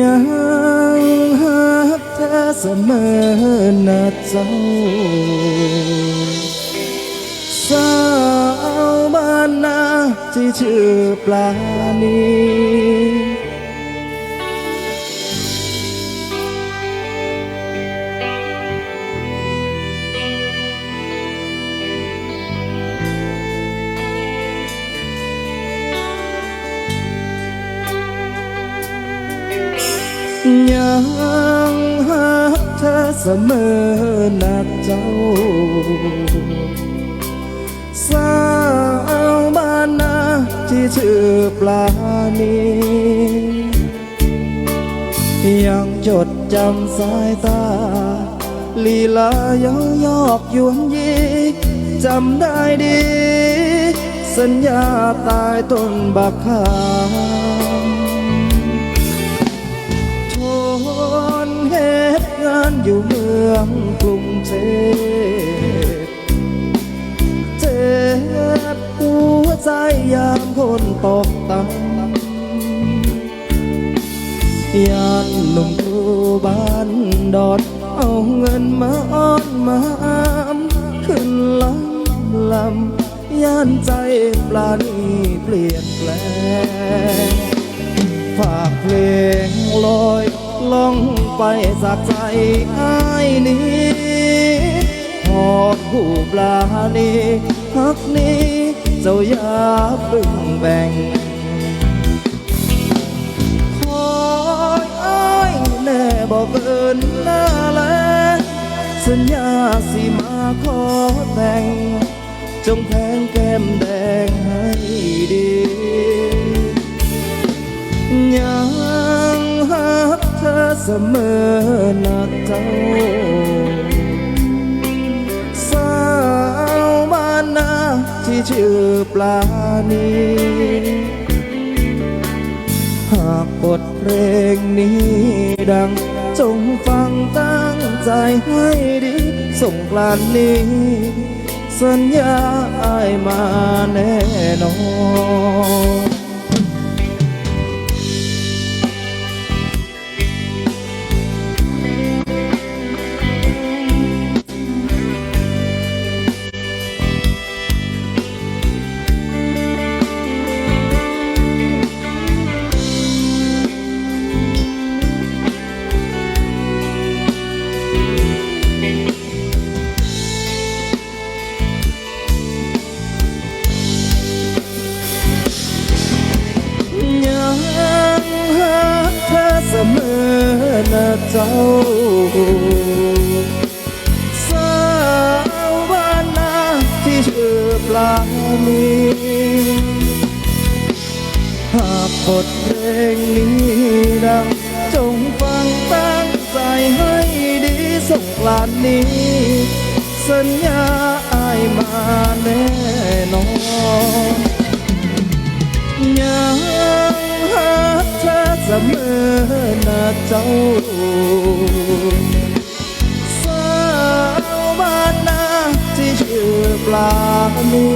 ยังหักเธอเสมอนะเจ้าสาวบ้านนาที่ชื่อปลานี ยังหักเธอเสมอหนะเจ้า สาวบ้านนาที่ชื่อปลาณียังจดจำสายตา ลีลายอยอกยวนยีจำได้ดี สัญญาตายต้นบักขา อยู่เมืองกรุงเทพเจ็บหัวใจยามคนตกต่ำยานหนุ่มครูบ้านดอด เอาเงินมาอ้อนมาอ้ามขึ้นลำลำย่านใจปลานีเปลี่ยนแปลงฝากเพลงลอย ลงไปจากใจอ้ายนี้หอบผู้ปลานี้ฮักนี้เจ้าอย่าเพึ่งแบ่งคอยอ้ายแน่บอกเอินหน้าแลสัญญาสิมาขอแต่ง จงแทงแก้มแดงให้ดี ธอเสมอนะเจ้าสาวบ้านนาที่ชื่อปลาณีหากบทเพลงนี้ดัง จงฟังตั้งใจให้ดีส่งกลานนี้ สัญญาอายมาแน่นอน เจ้าสาวบ้านนาที่ชื่อปลาณีหากบทเพลงนี้ดัง จงฟังตั้งใจให้ดีส่งกลานนี้ สัญญาอายมา นะเจ้าสาวบ้านนาที่ชื่อปลาณี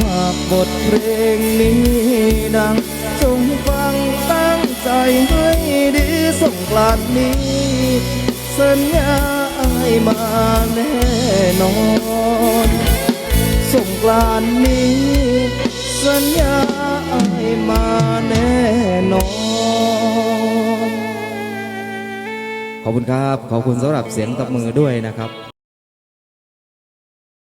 หากบทเพลงนี้ดังจงฟังตั้งใจให้ดีส่งกลานนี้ สัญญาอมาแน่นอนสงกรานนี้ สัญญา ขอบคุณครับ ขอบคุณสำหรับเสียงตบมือด้วยนะครับ